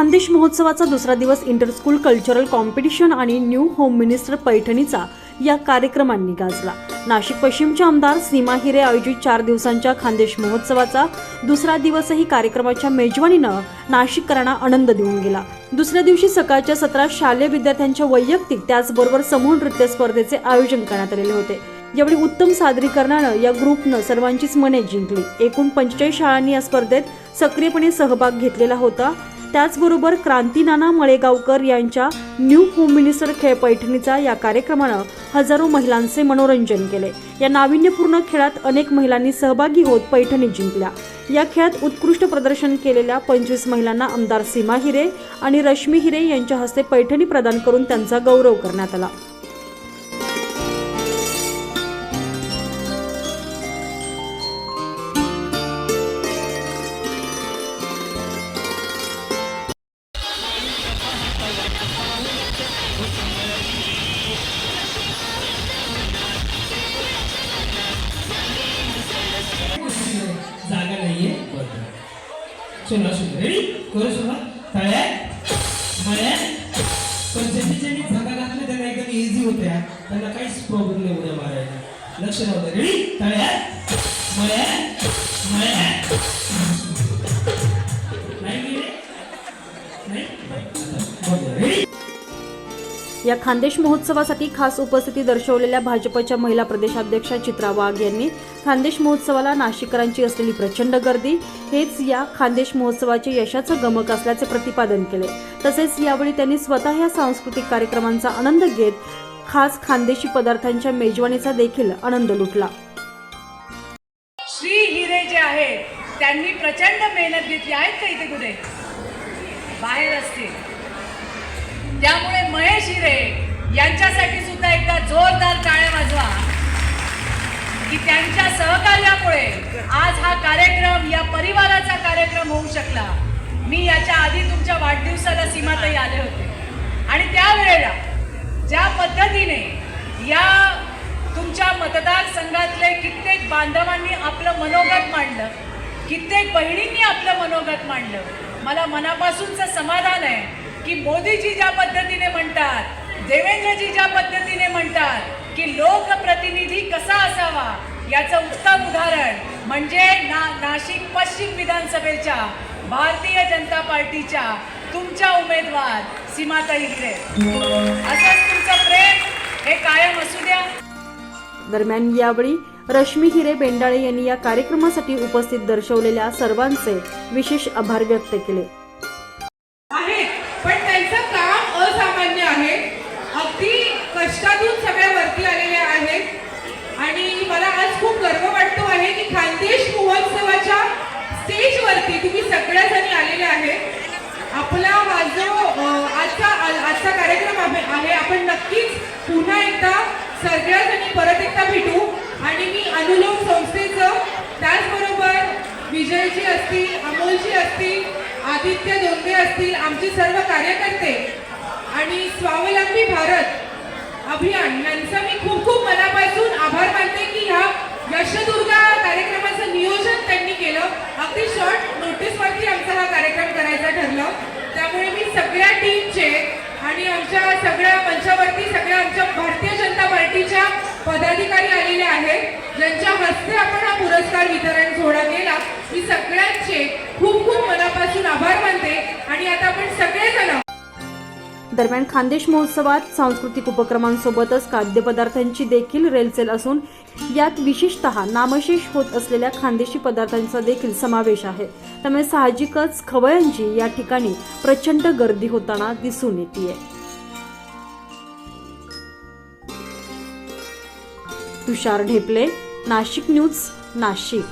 खानदेश महोत्सवाचा दुसरा दिवस इंटरस्कूल कल्चरल कॉम्पिटिशन आणि न्यू होम मिनिस्टर पैठणीचा या कार्यक्रमांनी गाजला. नाशिक पश्चिमचे आमदार सीमा हिरे आयोजित चार दिवसांच्या खानदेश महोत्सवाचा दुसरा दिवसही कार्यक्रमाच्या मेजवानीनं नाशिककरांना आनंद देऊन गेला. दुसऱ्या दिवशी सकाळच्या सत्रात शालेय विद्यार्थ्यांच्या वैयक्तिक त्याचबरोबर समूह नृत्य स्पर्धेचे आयोजन करण्यात आलेले होते. यावेळी उत्तम सादरीकरणानं या ग्रुपनं सर्वांचीच मने जिंकली. एकूण पंचेचाळीस शाळांनी या स्पर्धेत सक्रियपणे सहभाग घेतलेला होता त्याचबरोबर क्रांतीनाना मळेगावकर यांच्या न्यू होम मिनिस्टर खेळ पैठणीचा या कार्यक्रमानं हजारो महिलांचे मनोरंजन केले. या नाविन्यपूर्ण खेळात अनेक महिलांनी सहभागी होत पैठणी जिंकल्या. या खेळात उत्कृष्ट प्रदर्शन केलेल्या पंचवीस महिलांना आमदार सीमा हिरे आणि रश्मी हिरे यांच्या हस्ते पैठणी प्रदान करून त्यांचा गौरव करण्यात आला. सुना सुना रेडी करू सुना तळ्या मळ्या पण ज्यांनी ज्यांनी जागा घातल्या त्यांना एकदम इझी होत्या. त्यांना काहीच प्रॉब्लेम नाही उद्या मारायला. लक्ष राहू द्या रेडी तळ्या मळ्या मळ्या या खानदेश महोत्सवासाठी खास उपस्थिती दर्शवलेल्या भाजपच्या महिला प्रदेशाध्यक्षा चित्रा वाघ यांनी खानदेश महोत्सवाला नाशिकरांची असलेली प्रचंड गर्दी हेच या खानदेश महोत्सवाचे यशाचं गमक असल्याचे प्रतिपादन केले. तसेच यावेळी त्यांनी स्वतः या सांस्कृतिक कार्यक्रमांचा आनंद घेत खास खानदेशी पदार्थांच्या मेजवानीचा देखील आनंद लुटला. श्री हिरे जे आहे त्यांनी प्रचंड मेहनत घेतली आहेत का इथे कुठे? बाहेर असतील. त्यामुळे महेश हिरे यांच्यासाठी सुद्धा एकदा जोरदार टाळ्या वाजवा. की त्यांच्या सहकार्यामुळे आज हा कार्यक्रम या परिवाराचा कार्यक्रम होऊ शकला. मी याच्या आधी तुमच्या वाढदिवसाला सीमातही आले होते. आणि त्यावेळेला ज्या पद्धतीने या तुमच्या मतदारसंघातले कित्येक बांधवांनी आपलं मनोगत मांडलं कित्येक बहिणींनी आपलं मनोगत मांडलं मला मनापासूनचं समाधान आहे. की मोदीजी ज्या पद्धतीने म्हणतात देवेंद्रजी ज्या पद्धतीने म्हणतात की लोकप्रतिनिधी कसा असावा याचं उत्तम उदाहरण म्हणजे ना नाशिक पश्चिम विधानसभेच्या भारतीय जनता पार्टीच्या तुमच्या उमेदवार सीमाताई हिरे. असंच तुमचं प्रेम हे कायम असू द्या. दरम्यान यावेळी रश्मी हिरे बेंडाळे यांनी या कार्यक्रमासाठी उपस्थित दर्शवलेल्या सर्वांचे विशेष आभार व्यक्त केले. कष्टातून सगळ्या वरती आलेले आहेत. आणि मला आज खूप गर्व वाटतो आहे की खानदेश महोत्सवाच्या स्टेजवरती तुम्ही सगळ्याजणी आलेले आहेत आपला हा जो आजचा आजचा कार्यक्रम आहे आहे, आपण नक्कीच पुन्हा एकदा सगळ्याजणी परत एकदा भेटू. आणि मी अनुलोम संस्थेचं त्याचबरोबर विजयजी असतील अमोलजी असतील आदित्य दोंगे असतील आमचे सर्व कार्यकर्ते आणि स्वावलंबी भारत अभियान. यांचा मी खूप खूप मनापासून आभार मानते की ह्या यशदुर्गा कार्यक्रमाचं नियोजन त्यांनी केलं. अगदी शॉर्ट नोटीसवरती आमचा हा कार्यक्रम करायचा ठरलं. त्यामुळे मी सगळ्या टीमचे आणि आमच्या सगळ्या मंचावरती सगळ्या आमच्या भारतीय जनता पार्टीच्या पदाधिकारी आलेले आहेत. ज्यांच्या हस्ते आपण हा पुरस्कार वितरण सोहळा केला. मी सगळ्यांचे खूप खूप मनापासून आभार मानते. आणि आता दरम्यान खानदेश महोत्सवात सांस्कृतिक उपक्रमांसोबतच खाद्यपदार्थांची देखील रेलचेल असून यात विशेषतः नामशेष होत असलेल्या खानदेशी पदार्थांचा देखील समावेश आहे. त्यामुळे साहजिकच खवयांची या ठिकाणी प्रचंड गर्दी होताना दिसून येते तुषार ढेपले नाशिक न्यूज नाशिक.